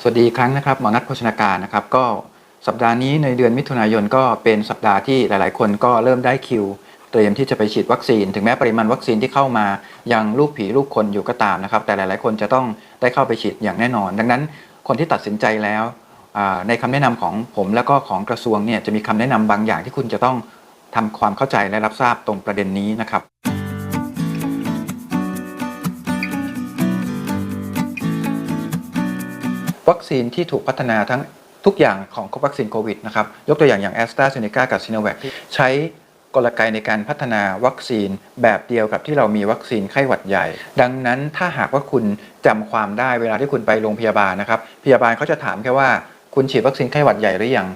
สวัสดีครั้งนะครับหมอนัทโภชนาการนะครับก็สัปดาห์นี้ในเดือนมิถุนายนก็เป็นสัปดาห์ที่หลาย ๆ คนก็เริ่มได้คิว เตรียมที่จะไปฉีดวัคซีน ถึงแม้ปริมาณวัคซีนที่เข้ามายังลูกผีลูกคนอยู่ก็ตามนะครับ แต่หลาย ๆ คนจะต้องได้เข้าไปฉีดอย่างแน่นอน ดังนั้นคนที่ตัดสินใจแล้วในคำแนะนำของผมแล้วก็ของกระทรวงเนี่ยจะมีคำแนะนำบางอย่างที่คุณจะต้องทำความเข้าใจและรับทราบตรงประเด็นนี้นะครับ วัคซีนที่ถูกพัฒนาทั้งทุกอย่างของวัคซีนโควิดนะครับ ยกตัวอย่างอย่างแอสตราเซเนกากับซีโนแวคใช้กลไกในการพัฒนาวัคซีนแบบเดียวกับที่เรามีวัคซีนไข้หวัดใหญ่ ดังนั้นถ้าหากว่าคุณจำความได้เวลาที่คุณไปโรงพยาบาลนะครับ พยาบาลเขาจะถามแค่ว่าคุณฉีดวัคซีนไข้หวัดใหญ่หรือยัง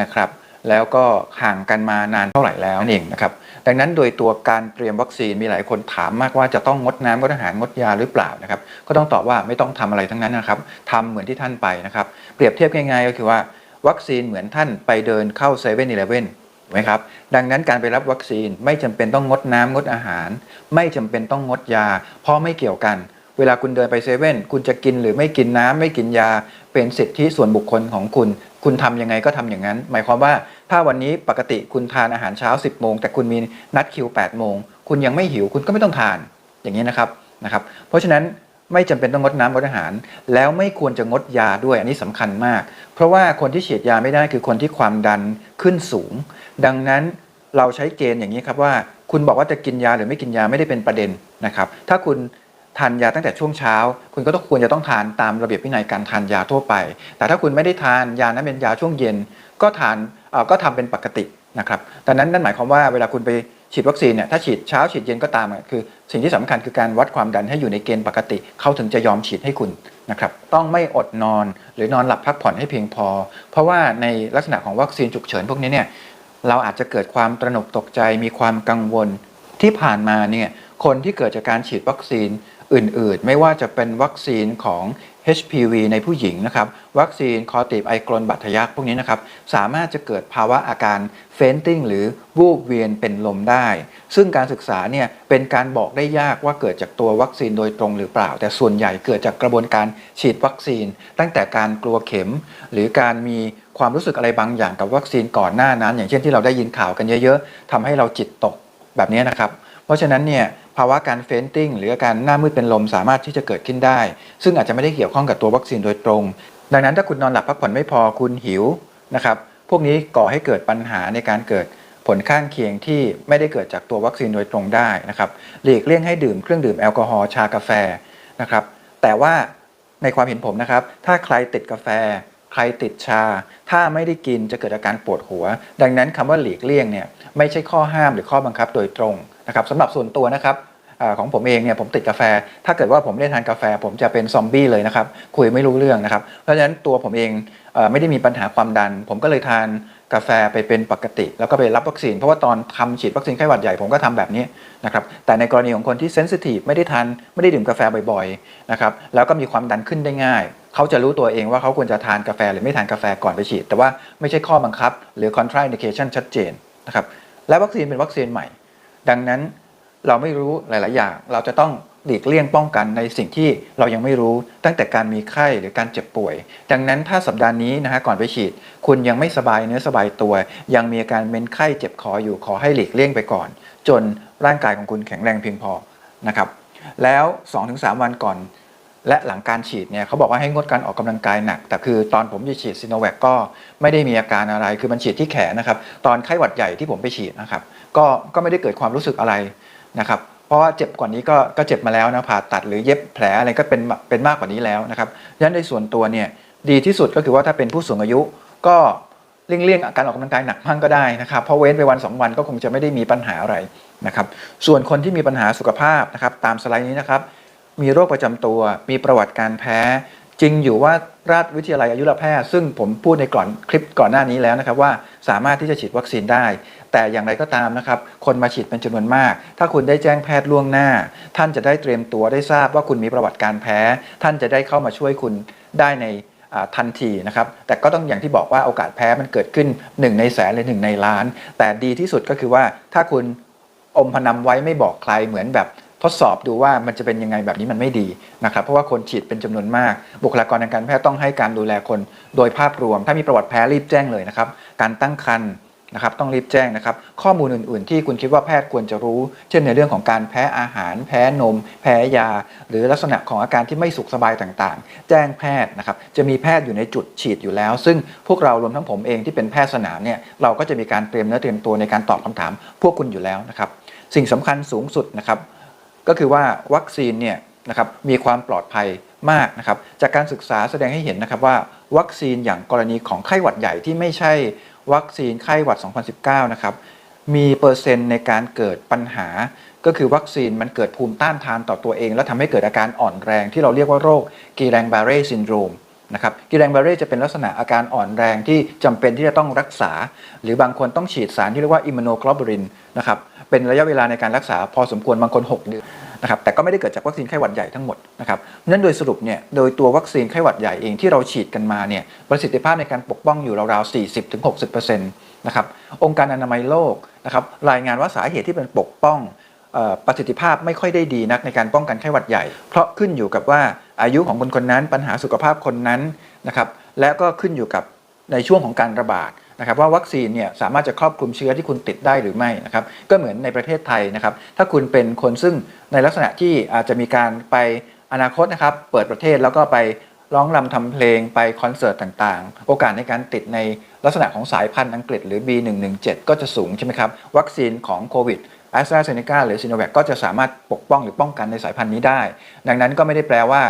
นะครับ แล้วก็ห่างกันมานานเท่าไหร่แล้วนั่นเองนะครับดังนั้นโดยตัวการเตรียมวัคซีนมีหลายคนถามมากว่าจะต้องงดน้ำงดอาหารงดยาหรือเปล่านะครับก็ต้องตอบว่าไม่ต้องทำอะไรทั้งนั้นนะครับทำเหมือนที่ท่านไปนะครับเปรียบเทียบง่ายๆก็คือว่าวัคซีนเหมือนท่านไปเดินเข้าเซเว่นอีเลฟเว่นไหมครับดังนั้นการไปรับวัคซีนไม่จำเป็นต้องงดน้ำงดอาหาร ไม่จำเป็นต้องงดยา เพราะไม่เกี่ยวกัน เวลาคุณเดินไปเซเว่นคุณจะกินหรือไม่กินน้ำไม่กินยา เป็นสิทธิส่วนบุคคลของคุณ คุณทำยังไงก็ทำอย่างนั้น หมายความว่าถ้าวันนี้ปกติคุณทานอาหารเช้า 10โมงแต่คุณมีนัดคิว8โมงคุณยังไม่หิวคุณก็ไม่ต้องทานอย่างนี้นะครับนะครับ เพราะฉะนั้นไม่จำเป็นต้องงดน้ำงดอาหาร แล้วไม่ควรจะงดยาด้วยอันนี้สำคัญมาก เพราะว่าคนที่ฉีดยาไม่ได้คือคนที่ความดันขึ้นสูง ดังนั้นเราใช้เกณฑ์อย่างนี้ครับว่า คุณบอกว่าจะกินยาหรือไม่กินยาไม่ได้เป็นประเด็นนะครับ ถ้าคุณ ทานยาตั้งแต่ช่วงเช้า คุณก็ต้องควรจะต้องทานตามระเบียบวินัยการทานยาทั่วไป แต่ถ้าคุณไม่ได้ทานยานั้นเป็นยาช่วงเย็น ก็ทานก็ทำเป็นปกตินะครับดังนั้นนั่นหมายความว่าเวลาคุณไปฉีดวัคซีนเนี่ยถ้าฉีดเช้าฉีดเย็นก็ตามอะคือสิ่งที่สำคัญคือการวัดความดันให้อยู่ในเกณฑ์ปกติ เขาถึงจะยอมฉีดให้คุณนะครับต้องไม่อดนอนหรือนอนหลับพักผ่อนให้เพียงพอ เพราะว่าในลักษณะของวัคซีนฉุกเฉินพวกนี้เนี่ยเราอาจจะเกิดความตระหนกตกใจมีความกังวลที่ผ่านมาเนี่ยคนที่เกิดจากการฉีดวัคซีน อื่นๆ ไม่ว่าจะเป็นวัคซีนของ HPV ในผู้หญิงนะครับ วัคซีนคอติบไอกรนบัตทะยักพวกนี้นะครับ สามารถจะเกิดภาวะอาการเฟนติ้งหรือวูบเวียนเป็นลมได้ ซึ่งการศึกษาเนี่ยเป็นการบอกได้ยากว่าเกิดจากตัววัคซีนโดยตรงหรือเปล่า แต่ส่วนใหญ่เกิดจากกระบวนการฉีดวัคซีน ตั้งแต่การกลัวเข็ม หรือการมีความรู้สึกอะไรบางอย่างกับวัคซีนก่อนหน้านั้น อย่างเช่นที่เราได้ยินข่าวกันเยอะ ๆทำให้เราจิตตกแบบนี้นะครับ เพราะฉะนั้นเนี่ย ภาวะการเฟนติ้งหรืออาการหน้ามืดเป็นลมสามารถที่จะเกิดขึ้นได้ ซึ่งอาจจะไม่ได้เกี่ยวข้องกับตัววัคซีนโดยตรง ดังนั้นถ้าคุณนอนหลับพักผ่อนไม่พอคุณหิวนะครับพวกนี้ก่อให้เกิดปัญหาในการเกิดผลข้างเคียงที่ไม่ได้เกิดจากตัววัคซีนโดยตรงได้นะครับหลีกเลี่ยงให้ดื่มเครื่องดื่มแอลกอฮอล์ชากาแฟนะครับแต่ว่าในความเห็นผมนะครับ ถ้าใครติดกาแฟ ใครติดชา ถ้าไม่ได้กินจะเกิดอาการปวดหัว ดังนั้นคำว่าหลีกเลี่ยงเนี่ย ไม่ใช่ข้อห้ามหรือข้อบังคับโดยตรงนะครับสำหรับส่วนตัวนะครับอของผมเองเนี่ยผมติดกาแฟ ถ้าเกิดว่าผมไม่ได้ทานกาแฟ ผมจะเป็นซอมบี้เลยนะครับคุยไม่รู้เรื่องนะครับเพราะฉะนั้นตัวผมเองเออไม่ได้มีปัญหาความดัน ผมก็เลยทานกาแฟไปเป็นปกติ แล้วก็ไปรับวัคซีน เพราะว่าตอนทำฉีดวัคซีนไข้หวัดใหญ่ผมก็ทำแบบนี้นะครับแต่ในกรณีของคนที่เซนซิทีฟไม่ได้ทานไม่ได้ดื่มกาแฟบ่อยๆนะครับแล้วก็มีความดันขึ้นได้ง่าย เขาจะรู้ตัวเองว่าเขาควรจะทานกาแฟหรือไม่ทานกาแฟก่อนไปฉีด แต่ว่าไม่ใช่ข้อบังคับ หรือ contraindication ชัดเจน นะครับและวัคซีนเป็นวัคซีนใหม่ ดังนั้นเราไม่รู้หลาย ๆ อย่าง เราจะต้องหลีกเลี่ยงป้องกันในสิ่งที่เรายังไม่รู้ตั้งแต่การมีไข้หรือการเจ็บป่วย ดังนั้นถ้าสัปดาห์นี้นะฮะก่อนไปฉีด คุณยังไม่สบายเนื้อสบายตัว ยังมีอาการเม็นไข้เจ็บคออยู่ขอให้หลีกเลี่ยงไปก่อน จนร่างกายของคุณแข็งแรงเพียงพอนะครับแล้ว 2-3 วันก่อน และหลังการฉีดเนี่ยเขาบอกว่าให้งดการออกกำลังกายหนัก แต่คือตอนผมจะฉีดซีโนแวคก็ไม่ได้มีอาการอะไร คือมันฉีดที่แขนนะครับ ตอนไข้หวัดใหญ่ที่ผมไปฉีดนะครับ ก็ก็ไม่ได้เกิดความรู้สึกอะไรนะครับ เพราะว่าเจ็บกว่านี้ก็ก็เจ็บมาแล้วนะผ่าตัดหรือเย็บแผลอะไรก็เป็นเป็นมากกว่านี้แล้วนะครับดังนั้นในส่วนตัวเนี่ยดีที่สุดก็คือว่าถ้าเป็นผู้สูงอายุก็เลี่ยงๆการออกกำลังกายหนักมั่งก็ได้นะครับเพราะเว้นไปวัน 2 วันก็คงจะไม่ได้มีปัญหาอะไรนะครับ ส่วนคนที่มีปัญหาสุขภาพนะครับตามสไลด์นี้นะครับ มีโรคประจำตัว มีประวัติการแพ้ จริงอยู่ว่าราชวิทยาลัยอายุรแพทย์ซึ่งผมพูดในก่อนคลิปก่อนหน้านี้แล้วนะครับว่าสามารถที่จะฉีดวัคซีนได้ แต่อย่างไรก็ตามนะครับ คนมาฉีดเป็นจำนวนมาก ถ้าคุณได้แจ้งแพทย์ล่วงหน้า ท่านจะได้เตรียมตัวได้ทราบว่าคุณมีประวัติการแพ้ ท่านจะได้เข้ามาช่วยคุณได้ในทันทีนะครับ แต่ก็ต้องอย่างที่บอกว่าโอกาสแพ้มันเกิดขึ้น 1 ในแสนหรือหนึ่งในล้าน แต่ดีที่สุดก็คือว่าถ้าคุณอมพนำไว้ไม่บอกใครเหมือนแบบ ทดสอบดูว่ามันจะเป็นยังไงแบบนี้มันไม่ดีนะครับ เพราะว่าคนฉีดเป็นจำนวนมาก บุคลากรทางการแพทย์ต้องให้การดูแลคนโดยภาพรวม ถ้ามีประวัติแพ้รีบแจ้งเลยนะครับ การตั้งครรภ์นะครับต้องรีบแจ้งนะครับ ข้อมูลอื่น ๆ ที่คุณคิดว่าแพทย์ควรจะรู้ เช่นในเรื่องของการแพ้อาหาร แพ้นม แพ้ยา หรือลักษณะของอาการที่ไม่สุขสบายต่าง ๆ แจ้งแพทย์นะครับ จะมีแพทย์อยู่ในจุดฉีดอยู่แล้ว ซึ่งพวกเรารวมทั้งผมเองที่เป็นแพทย์สนามเนี่ย เราก็จะมีการเตรียมเนื้อเตรียมตัวในการตอบคำถาม พวกคุณอยู่แล้วนะครับ สิ่งสำคัญสูงสุดนะครับ ก็คือว่าวัคซีนเนี่ยนะครับมีความปลอดภัยมากนะครับจากการศึกษาแสดงให้เห็นนะครับว่าวัคซีนอย่างกรณีของไข้หวัดใหญ่ที่ไม่ใช่วัคซีนไข้หวัด 2019 นะครับมีเปอร์เซ็นต์ในการเกิดปัญหา ก็คือวัคซีนมันเกิดภูมิต้านทานต่อตัวเอง แล้วทำให้เกิดอาการอ่อนแรงที่เราเรียกว่าโรคกีแรงบาเร่ซินโดรม นะครับกีแรงบาเร่จะเป็นลักษณะอาการอ่อนแรงที่จำเป็นที่จะต้องรักษา หรือบางคนต้องฉีดสารที่เรียกว่าอิมมูโนกลบูลินนะครับเป็นระยะเวลาในการรักษาพอสมควรบางคน 6 เดือนนะครับแต่ก็ไม่ได้เกิดจากวัคซีนไข้หวัดใหญ่ทั้งหมดนะครับนั้นโดยสรุปเนี่ยโดยตัววัคซีนไข้หวัดใหญ่เองที่เราฉีดกันมาเนี่ยประสิทธิภาพในการปกป้องอยู่ราวๆ 40-60%นะครับองค์การอนามัยโลกนะครับรายงานว่าสาเหตุที่เป็นปกป้องออประสิทธิภาพไม่ค่อยได้ดีนักในการป้องกันไข้หวัดใหญ่ เพราะขึ้นอยู่กับว่า อายุของคนคนนั้น ปัญหาสุขภาพคนนั้นนะครับและก็ขึ้นอยู่กับในช่วงของการระบาดนะครับว่าวัคซีนเนี่ยสามารถจะครอบคลุมเชื้อที่คุณติดได้หรือไม่นะครับก็เหมือนในประเทศไทยนะครับถ้าคุณเป็นคนซึ่งในลักษณะที่อาจจะมีการไปอนาคตนะครับเปิดประเทศแล้วก็ไปร้องรำทำเพลงไปคอนเสิร์ตต่างๆ โอกาสในการติดในลักษณะของสายพันธุ์อังกฤษหรือ B117 ก็จะสูงใช่ไหมครับ วัคซีนของโควิด แอสตราเซเนกาหรือซีโนแวคก็จะสามารถปกป้องหรือป้องกันในสายพันธุ์นี้ได้ ดังนั้นก็ไม่ได้แปลว่า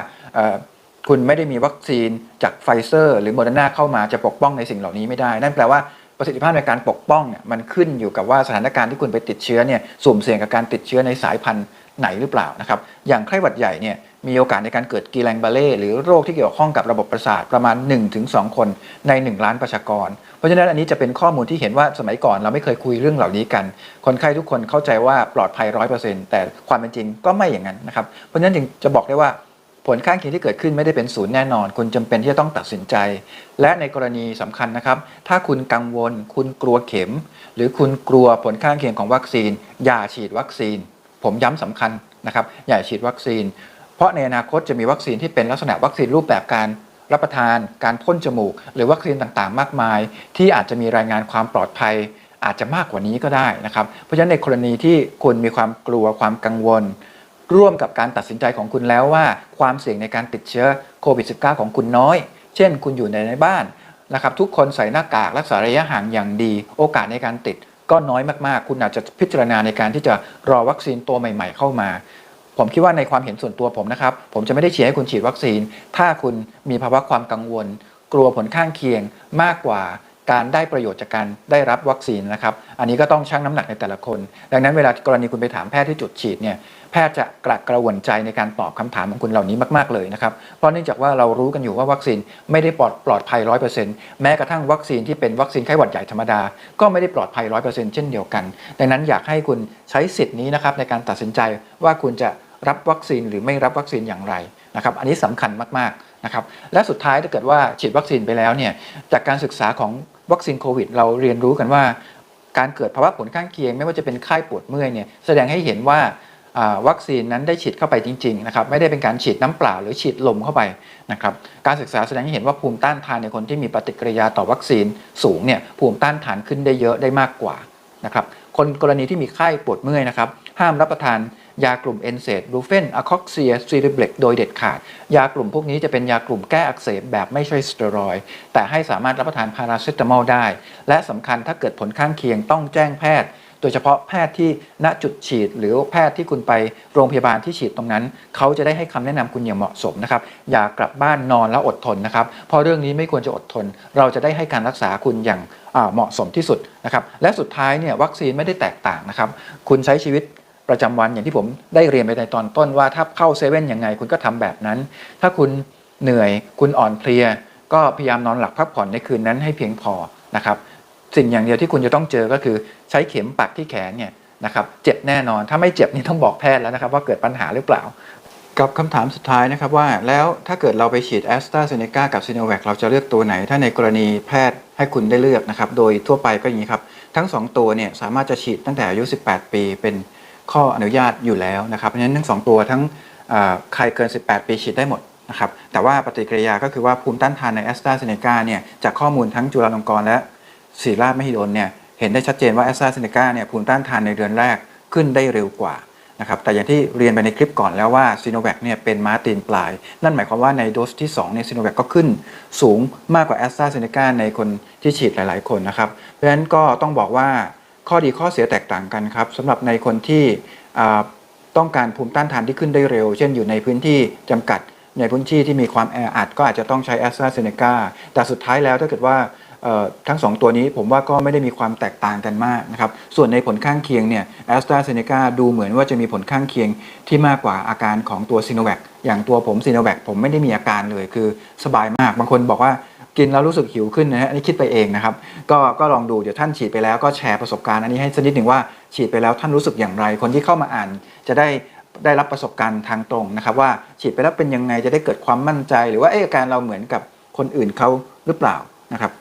คุณไม่ได้มีวัคซีนจากไฟเซอร์ หรือโมเดอร์นาเข้ามาจะปกป้องในสิ่งเหล่านี้ไม่ได้ นั่นแปลว่าประสิทธิภาพในการปกป้องเนี่ยมันขึ้นอยู่กับว่าสถานการณ์ที่คุณไปติดเชื้อเนี่ยสุ่มเสี่ยงกับการติดเชื้อในสายพันธุ์ไหนหรือเปล่านะครับอย่างไข้หวัดใหญ่เนี่ย มีโอกาสในการเกิดกีแรงบาเล่หรือโรคที่เกี่ยวข้องกับระบบประสาทประมาณ 1-2 คนใน 1 ล้านประชากร เพราะฉะนั้นอันนี้จะเป็นข้อมูลที่เห็นว่าสมัยก่อนเราไม่เคยคุยเรื่องเหล่านี้กัน คนไข้ทุกคนเข้าใจว่าปลอดภัย 100%แต่ความเป็นจริงก็ไม่อย่างนั้นนะครับเพราะฉะนั้นจึงจะบอกได้ว่าผลข้างเคียงที่เกิดขึ้นไม่ได้เป็นศูนย์แน่นอน คุณจำเป็นที่จะต้องตัดสินใจ และในกรณีสำคัญนะครับ ถ้าคุณกังวล คุณกลัวเข็ม หรือคุณกลัวผลข้างเคียงของวัคซีน อย่าฉีดวัคซีน ผมย้ำสำคัญนะครับ อย่าฉีดวัคซีน เพราะในอนาคตจะมีวัคซีนที่เป็นลักษณะวัคซีนรูปแบบการรับประทาน การพ่นจมูก หรือวัคซีนต่างๆ มากมาย ที่อาจจะมีรายงานความปลอดภัย อาจจะมากกว่านี้ก็ได้นะครับ เพราะฉะนั้นในกรณีที่คุณมีความกลัวความกังวล ร่วมกับการตัดสินใจของคุณแล้วว่า ความเสี่ยงในการติดเชื้อโควิด -19 ของคุณน้อย เช่น คุณอยู่ในในบ้านนะครับทุกคนใส่หน้ากากรักษาระยะห่างอย่างดี โอกาสในการติดก็น้อยมากๆ คุณอาจจะพิจารณาในการที่จะรอวัคซีนตัวใหม่ ๆ เข้ามา ผมคิดว่าในความเห็นส่วนตัวผมนะครับ ผมจะไม่ได้เชียร์ให้คุณฉีดวัคซีน ถ้าคุณมีภาวะความกังวล กลัวผลข้างเคียงมากกว่าการได้ประโยชน์จากการได้รับวัคซีนนะครับ อันนี้ก็ต้องชั่งน้ำหนักในแต่ละคน ดังนั้นเวลากรณีคุณไปถามแพทย์ที่จุดฉีดเนี่ย แพทย์จะกระกระวนใจในการตอบคำถามของคุณเหล่านี้มาก ๆ เลยนะครับ เพราะเนื่องจากว่าเรารู้กันอยู่ว่าวัคซีนไม่ได้ปลอดปลอดภัย100%แม้กระทั่งวัคซีนที่เป็นวัคซีนไข้หวัดใหญ่ธรรมดา ก็ไม่ได้ปลอดภัย100%เช่นเดียวกัน ดังนั้นอยากให้คุณใช้สิทธิ์นี้นะครับในการตัดสินใจว่าคุณจะ รับวัคซีนหรือไม่รับวัคซีนอย่างไรนะครับอันนี้สำคัญมากๆนะครับและสุดท้ายถ้าเกิดว่าฉีดวัคซีนไปแล้วเนี่ยจากการศึกษาของวัคซีนโควิด เราเรียนรู้กันว่า การเกิดภาวะผลข้างเคียง ไม่ว่าจะเป็นไข้ปวดเมื่อยเนี่ยแสดงให้เห็นว่าอ่าวัคซีนนั้นได้ฉีดเข้าไปจริงๆนะครับไม่ได้เป็นการฉีดน้ำเปล่าหรือฉีดลมเข้าไปนะครับการศึกษาแสดงให้เห็นว่าภูมิต้านทานในคนที่มีปฏิกิริยาต่อวัคซีนสูงเนี่ยภูมิต้านทานขึ้นได้เยอะได้มากกว่านะครับคนกรณีที่มีไข้ปวดเมื่อยนะครับห้ามรับประทาน ยากลุ่มเอนเซดบลูเฟนอะคอกเซียซีริเบลกโดยเด็ดขาด ยากลุ่มพวกนี้จะเป็นยากลุ่มแก้อักเสบแบบไม่ใช่สเตียรอยแต่ให้สามารถรับประทานพาราเซตามอลได้ และสำคัญถ้าเกิดผลข้างเคียงต้องแจ้งแพทย์ โดยเฉพาะแพทย์ที่ณจุดฉีด หรือแพทย์ที่คุณไปโรงพยาบาลที่ฉีดตรงนั้น เขาจะได้ให้คำแนะนำคุณอย่างเหมาะสมนะครับอย่ากลับบ้านนอนแล้วอดทนนะครับเพราะเรื่องนี้ไม่ควรจะอดทน เราจะได้ให้การรักษาคุณอย่างเหมาะสมที่สุดนะครับและสุดท้ายเนี่ยวัคซีนไม่ได้แตกต่างนะครับคุณใช้ชีวิต ประจำวันอย่างที่ผมได้เรียนไปในตอนต้นว่าถ้าเข้าเซเว่นยังไงคุณก็ทำแบบนั้น ถ้าคุณเหนื่อยคุณอ่อนเพลีย ก็พยายามนอนหลับพักผ่อนในคืนนั้นให้เพียงพอนะครับสิ่งอย่างเดียวที่คุณจะต้องเจอก็คือใช้เข็มปักที่แขนเนี่ยนะครับเจ็บแน่นอนถ้าไม่เจ็บนี่ต้องบอกแพทย์แล้วนะครับว่าเกิดปัญหาหรือเปล่า กับคำถามสุดท้ายนะครับว่าแล้วถ้าเกิดเราไปฉีดแอสตราเซเนกากับซีโนแวคเราจะเลือกตัวไหน ถ้าในกรณีแพทย์ให้คุณได้เลือกนะครับโดยทั่วไปก็อย่างนี้ครับ ทั้ง 2 ตัวเนี่ยสามารถจะฉีดตั้งแต่อายุ 18 ปีเป็น ข้ออนุญาตอยู่แล้วนะครับเพราะฉะนั้นทั้งสองตัวทั้งเอ่อใครเกิน 18 ปีฉีดได้หมดนะครับแต่ว่าปฏิกิริยาก็คือว่าภูมิต้านทานในแอสตราเซเนกาเนี่ยจากข้อมูลทั้งจุฬาลงกรณ์และศิริราชมหิดลเนี่ยเห็นได้ชัดเจนว่าแอสตราเซเนกาเนี่ยภูมิต้านทานในเดือนแรกขึ้นได้เร็วกว่านะครับแต่อย่างที่เรียนไปในคลิปก่อนแล้วว่าซีโนแวคเนี่ยเป็นม้าตีนปลาย นั่นหมายความว่าในโดสที่2เนี่ยซีโนแวคก็ขึ้นสูงมากกว่าแอสตราเซเนกาในคนที่ฉีดหลาย ๆ คนนะครับ เพราะฉะนั้นก็ต้องบอกว่า ข้อดีข้อเสียแตกต่างกันครับสำหรับในคนที่ต้องการภูมิต้านทานที่ขึ้นได้เร็ว เช่นอยู่ในพื้นที่จำกัด ในพื้นที่ที่มีความแออัดก็อาจจะต้องใช้แอสตราเซเนกาแต่สุดท้ายแล้วถ้าเกิดว่าทั้งสองตัวนี้ผมว่าก็ไม่ได้มีความแตกต่างกันมากนะครับ ส่วนในผลข้างเคียงเนี่ยแอสตราเซเนกาดูเหมือนว่าจะมีผลข้างเคียงที่มากกว่าอาการของตัวซีโนแวคอย่างตัวผมซีโนแวคผมไม่ได้มีอาการเลยคือสบายมาก บางคนบอกว่า กินแล้วรู้สึกหิวขึ้นนะฮะอันนี้คิดไปเองนะครับก็ก็ลองดูเดี๋ยวท่านฉีดไปแล้วก็แชร์ประสบการณ์อันนี้ให้สักนิดหนึ่งว่าฉีดไปแล้วท่านรู้สึกอย่างไร คนที่เข้ามาอ่านจะได้ได้รับประสบการณ์ทางตรงนะครับ ว่าฉีดไปแล้วเป็นยังไงจะได้เกิดความมั่นใจ หรือว่าเอะอาการเราเหมือนกับคนอื่นเขาหรือเปล่านะครับ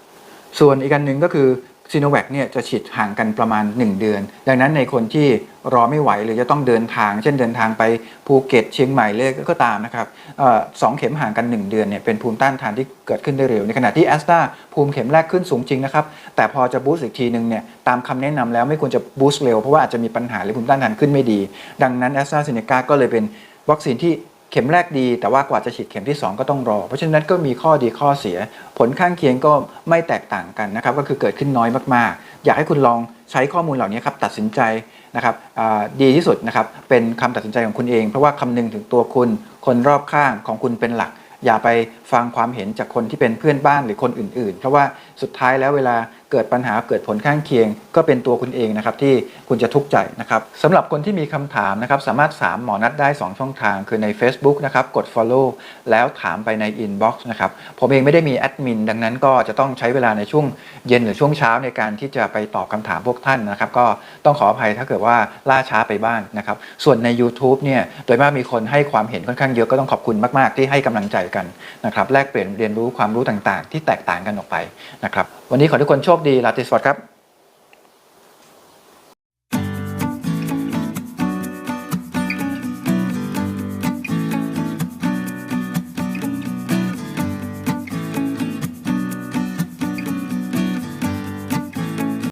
ส่วนอีกอันหนึ่งก็คือ ซีโนแวคเนี่ยจะฉีดห่างกันประมาณ 1 เดือน ดังนั้นในคนที่รอไม่ไหวหรือจะต้องเดินทาง เช่นเดินทางไปภูเก็ตเชียงใหม่เลยก็ตามนะครับสองเข็มห่างกัน 1 เดือนเนี่ยเป็นภูมิต้านทานที่เกิดขึ้นได้เร็ว ในขณะที่แอสตราภูมิเข็มแรกขึ้นสูงจริงนะครับ แต่พอจะบูสต์อีกทีหนึ่งเนี่ยตามคำแนะนำแล้วไม่ควรจะบูสต์เร็วเพราะว่าอาจจะมีปัญหาหรือภูมิต้านทานขึ้นไม่ดี ดังนั้นแอสตราเซเนกาก็เลยเป็นวัคซีนที่ เข็มแรกดีแต่ว่ากว่าจะฉีดเข็มที่ 2 ก็ต้องรอ เพราะฉะนั้นก็มีข้อดีข้อเสีย ผลข้างเคียงก็ไม่แตกต่างกันนะครับก็คือเกิดขึ้นน้อยมากๆ อยากให้คุณลองใช้ข้อมูลเหล่านี้ครับตัดสินใจนะครับดีที่สุดนะครับเป็นคำตัดสินใจของคุณเอง เพราะว่าคำนึงถึงตัวคุณ คนรอบข้างของคุณเป็นหลัก อย่าไปฟังความเห็นจากคนที่เป็นเพื่อนบ้านหรือคนอื่น ๆ เพราะว่าสุดท้ายแล้วเวลา เกิดปัญหาเกิดผลข้างเคียง ก็เป็นตัวคุณเองนะครับที่คุณจะทุกข์ใจนะครับสำหรับคนที่มีคำถามนะครับสามารถถามหมอนัดได้ 2 ช่องทาง คือใน Facebook นะครับกด Follow แล้วถามไปใน Inbox นะครับผมเองไม่ได้มีแอดมินดังนั้นก็จะต้องใช้เวลาในช่วงเย็นหรือช่วงเช้าในการที่จะไปตอบคำถามพวกท่านนะครับก็ต้องขออภัยถ้าเกิดว่าล่าช้าไปบ้างนะครับส่วนใน YouTube เนี่ยโดยมากมีคนให้ความเห็นค่อนข้างเยอะก็ต้องขอบคุณมากๆ ที่ให้กำลังใจกันนะครับแลกเปลี่ยนเรียนรู้ความรู้ต่างๆ ที่แตกต่างกันออกไปนะครับวันนี้ขอทุกคนโชคดีลาติสวัสดิ์ครับ